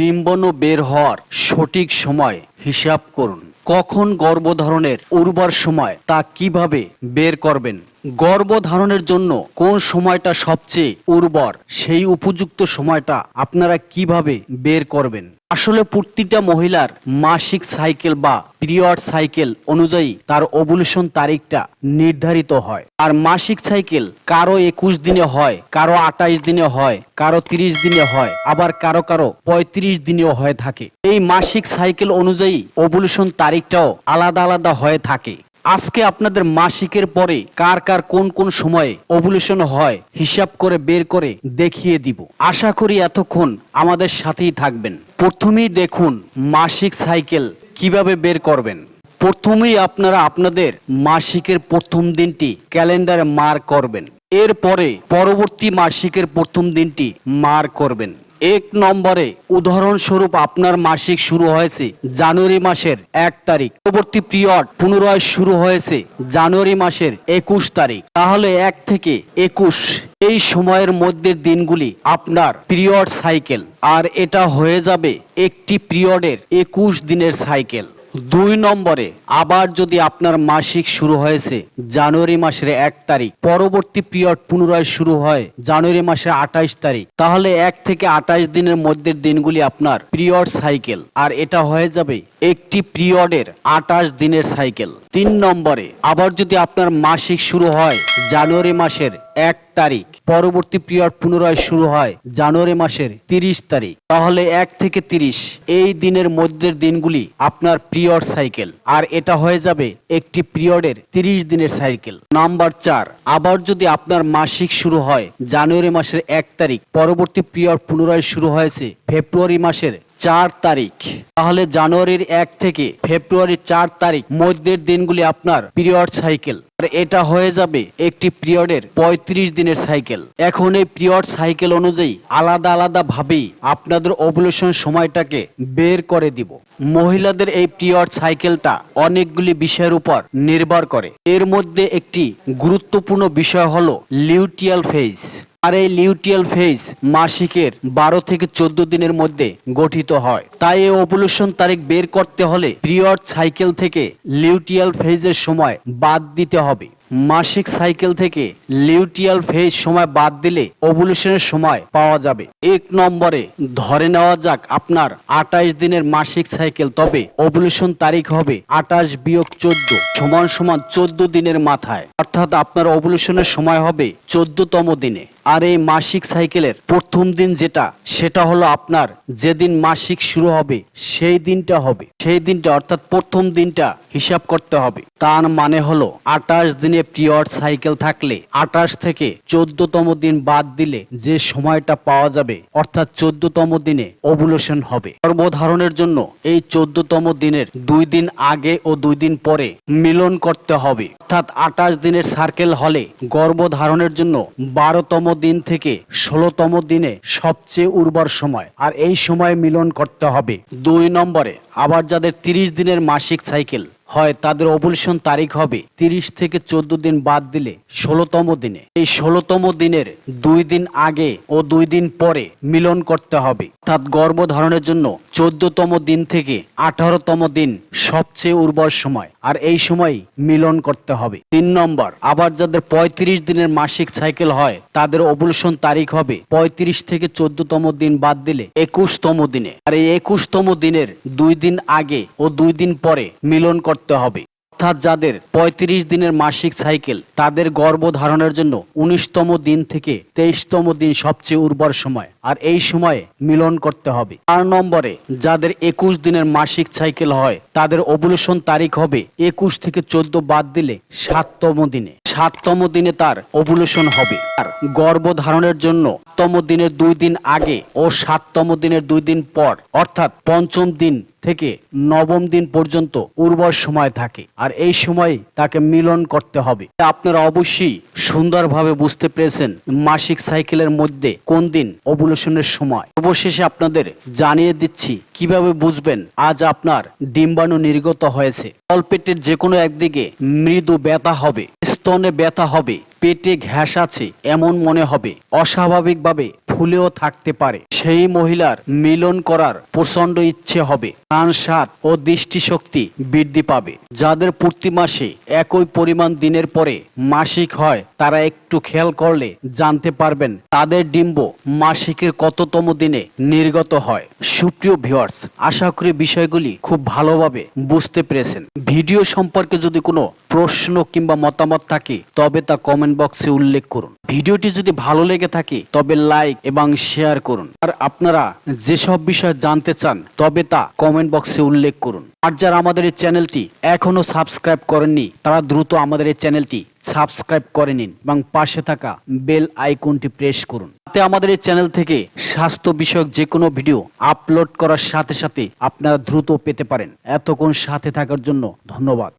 ডিম্বাণু বের হওয়ার সঠিক সময় হিসাব করুন। কখন গর্ভধারণের উর্বর সময় তা কীভাবে বের করবেন? গর্ভধারণের জন্য কোন সময়টা সবচেয়ে উর্বর? সেই উপযুক্ত সময়টা আপনারা কীভাবে বের করবেন? আসলে প্রতিটা মহিলার মাসিক সাইকেল বা পিরিয়ড সাইকেল অনুযায়ী তার ওভুলেশন তারিখটা নির্ধারিত হয়। আর মাসিক সাইকেল কারও একুশ দিনে হয়, কারও আঠাইশ দিনে হয়, কারও তিরিশ দিনে হয়, আবার কারও কারও পঁয়ত্রিশ দিনেও হয়ে থাকে। এই মাসিক সাইকেল অনুযায়ী ওভুলেশন তারিখটাও আলাদা আলাদা হয়ে থাকে। আজকে আপনাদের মাসিকের পরে কার কার কোন কোন সময়ে ওভুলেশন হয়, হিসাব করে বের করে দেখিয়ে দিব। আশা করি এতক্ষণ আমাদের সাথেই থাকবেন। প্রথমেই দেখুন মাসিক সাইকেল কীভাবে বের করবেন। প্রথমেই আপনারা আপনাদের মাসিকের প্রথম দিনটি ক্যালেন্ডারে মার্ক করবেন। এরপরে পরবর্তী মাসিকের প্রথম দিনটি মার্ক করবেন। এক নম্বরে উদাহরণস্বরূপ আপনার মাসিক শুরু হয়েছে জানুয়ারি মাসের এক তারিখ। পরবর্তী পিরিয়ড পুনরায় শুরু হয়েছে জানুয়ারি মাসের একুশ তারিখ। তাহলে এক থেকে একুশ এই সময়ের মধ্যে দিনগুলি আপনার পিরিয়ড সাইকেল। আর এটা হয়ে যাবে একটি পিরিয়ডের একুশ দিনের সাইকেল। দুই নম্বরে আবার যদি আপনার মাসিক শুরু হয়েছে জানুয়ারি মাসের এক তারিখ, পরবর্তী পিরিয়ড পুনরায় শুরু হয় জানুয়ারি মাসের আঠাইশ তারিখ, তাহলে এক থেকে আঠাইশ দিনের মধ্যের দিনগুলি আপনার পিরিয়ড সাইকেল। আর এটা হয়ে যাবে একটি পিরিয়ডের আঠাশ দিনের সাইকেল। তিন নম্বরে আবার যদি আপনার মাসিক শুরু হয় জানুয়ারি মাসের এক তারিখ। পরবর্তী পিরিয়ড পুনরায় শুরু হয় জানুয়ারি মাসের তিরিশ তারিখ। তাহলে এক থেকে তিরিশ, এই দিনের মধ্যের দিনগুলি আপনার পিরিয়ড সাইকেল। আর এটা হয়ে যাবে একটি পিরিয়ডের তিরিশ দিনের সাইকেল। নাম্বার চার, আবার যদি আপনার মাসিক শুরু হয় জানুয়ারি মাসের এক তারিখ, পরবর্তী পিরিয়ড পুনরায় শুরু হয়েছে ফেব্রুয়ারি মাসের চার তারিখ। তাহলে জানুয়ারির এক থেকে ফেব্রুয়ারির চার তারিখ মধ্যের দিনগুলি আপনার পিরিয়ড সাইকেল। আর এটা হয়ে যাবে একটি পিরিয়ডের পঁয়ত্রিশ দিনের সাইকেল। এখন এই পিরিয়ড সাইকেল অনুযায়ী আলাদা আলাদা ভাবেই আপনাদের ওভুলেশন সময়টাকে বের করে দিব। মহিলাদের এই পিরিয়ড সাইকেলটা অনেকগুলি বিষয়ের উপর নির্ভর করে। এর মধ্যে একটি গুরুত্বপূর্ণ বিষয় হলো লিউটিয়াল ফেজ আর এই লিউটিয়াল ফেজ মাসিকের বারো থেকে চোদ্দ দিনের মধ্যে গঠিত হয়। তাই এই ওভুলেশন তারিখ বের করতে হলে পিরিয়ড সাইকেল থেকে লিউটিয়াল ফেজের সময় বাদ দিতে হবে। মাসিক সাইকেল থেকে লিউটিয়াল ফেজ সময় বাদ দিলে ওভুলেশনের সময় পাওয়া যাবে। এক নম্বরে ধরে নেওয়া যাক আপনার আঠাইশ দিনের মাসিক সাইকেল, তবে ওভুলেশন তারিখ হবে আঠাশ বিয়োগ চোদ্দ সমান সমান চোদ্দ দিনের মাথায়। অর্থাৎ আপনার ওভুলেশনের সময় হবে চোদ্দতম দিনে। আর এই মাসিক সাইকেলের প্রথম দিন যেটা, সেটা হলো আপনার যেদিন মাসিক শুরু হবে, সেই দিনটা হবে। সেই দিনটা অর্থাৎ প্রথম দিনটা হিসাব করতে হবে। তার মানে হলো আঠাশ দিনে পিরিয়ড সাইকেল থাকলে আঠাশ থেকে চোদ্দতম দিন বাদ দিলে যে সময়টা পাওয়া যাবে, অর্থাৎ চোদ্দতম দিনে ওভুলেশন হবে। গর্ভধারণের জন্য এই চোদ্দতম দিনের দুই দিন আগে ও দুই দিন পরে মিলন করতে হবে। অর্থাৎ আঠাশ দিনের সার্কেল হলে গর্ভধারণের জন্য বারোতম দিন থেকে ষোলোতম দিনে সবচেয়ে উর্বর সময়। আর এই সময় মিলন করতে হবে। দুই নম্বরে, আবার যাদের তিরিশ দিনের মাসিক সাইকেল। হয় তাদের ওভুলেশন তারিখ হবে তিরিশ থেকে চোদ্দ দিন বাদ দিলে ষোলোতম দিনে। এই ষোলোতম দিনের দুই দিন আগে ও দুই দিন পরে মিলন করতে হবে। অর্থাৎ গর্ভধারণের জন্য চোদ্দতম দিন থেকে আঠারোতম দিন সবচেয়ে উর্বর সময়। আর এই সময় মিলন করতে হবে। তিন নম্বর, আবার যাদের পঁয়ত্রিশ দিনের মাসিক সাইকেল হয়, তাদের ওভুলেশন তারিখ হবে পঁয়ত্রিশ থেকে চোদ্দতম দিন বাদ দিলে একুশতম দিনে। আর এই একুশতম দিনের দুই দিন আগে ও দুই দিন পরে মিলন করতে হবে। অর্থাৎ যাদের ৩৫ দিনের মাসিক সাইকেল, তাদের গর্ভ ধারণের জন্য উনিশতম দিন থেকে তেইশতম দিন সবচেয়ে উর্বর সময়। আর এই সময়ে মিলন করতে হবে। চার নম্বরে, যাদের একুশ দিনের মাসিক সাইকেল হয়, তাদের ওভুলেশন তারিখ হবে একুশ থেকে চোদ্দ বাদ দিলে সাততম দিনে। সাততম দিনে তার ওভুলেশন হবে। আর গর্ভ ধারণের জন্য তম দিনের দুই দিন আগে ও সাততম দিনের দুই দিন পর, অর্থাৎ পঞ্চম দিন থেকে নবম দিন পর্যন্ত উর্বর সময় থাকে আর এই সময় তাকে মিলন করতে হবে। আপনারা অবশ্যই সুন্দরভাবে বুঝতে পেরেছেন মাসিক সাইকেলের মধ্যে কোন দিন ওভুলেশনের সময়। অবশেষে আপনাদের জানিয়ে দিচ্ছি কীভাবে বুঝবেন আজ আপনার ডিম্বাণু নির্গত হয়েছে। তলপেটের যে কোনো একদিকে মৃদু ব্যথা হবে, স্তনে ব্যথা হবে পেটে ঘ্যাস আছে, এমন মনে হবে। অস্বাভাবিকভাবে ফুলেও থাকতে পারে। সেই মহিলার মিলন করার প্রচণ্ড ইচ্ছে হবে। প্রাণ স্বাদ ও দৃষ্টিশক্তি বৃদ্ধি পাবে। যাদের প্রতি মাসে একই পরিমাণ দিনের পরে মাসিক হয় তারা একটু খেয়াল করলে জানতে পারবেন তাদের ডিম্ব মাসিকের কততম দিনে নির্গত হয়। সুপ্রিয় ভিউয়ার্স, আশা করি বিষয়গুলি খুব ভালোভাবে বুঝতে পেরেছেন। ভিডিও সম্পর্কে যদি কোনো প্রশ্ন কিংবা মতামত থাকে, তবে তা কমেন্ট বক্সে উল্লেখ করুন। ভিডিওটি যদি ভালো লেগে থাকে, তবে লাইক এবং শেয়ার করুন। আর আপনারা যেসব বিষয় জানতে চান, তবে তা কমেন্ট বক্সে উল্লেখ করুন। আর যারা আমাদের এই চ্যানেলটি এখনও সাবস্ক্রাইব করেননি, তারা দ্রুত আমাদের এই চ্যানেলটি সাবস্ক্রাইব করে নিন এবং পাশে থাকা বেল আইকনটি প্রেস করুন। তাতে আমাদের এই চ্যানেল থেকে স্বাস্থ্য বিষয়ক যে কোনো ভিডিও আপলোড করার সাথে সাথে আপনারা দ্রুত পেতে পারেন। এতক্ষণ সাথে থাকার জন্য ধন্যবাদ।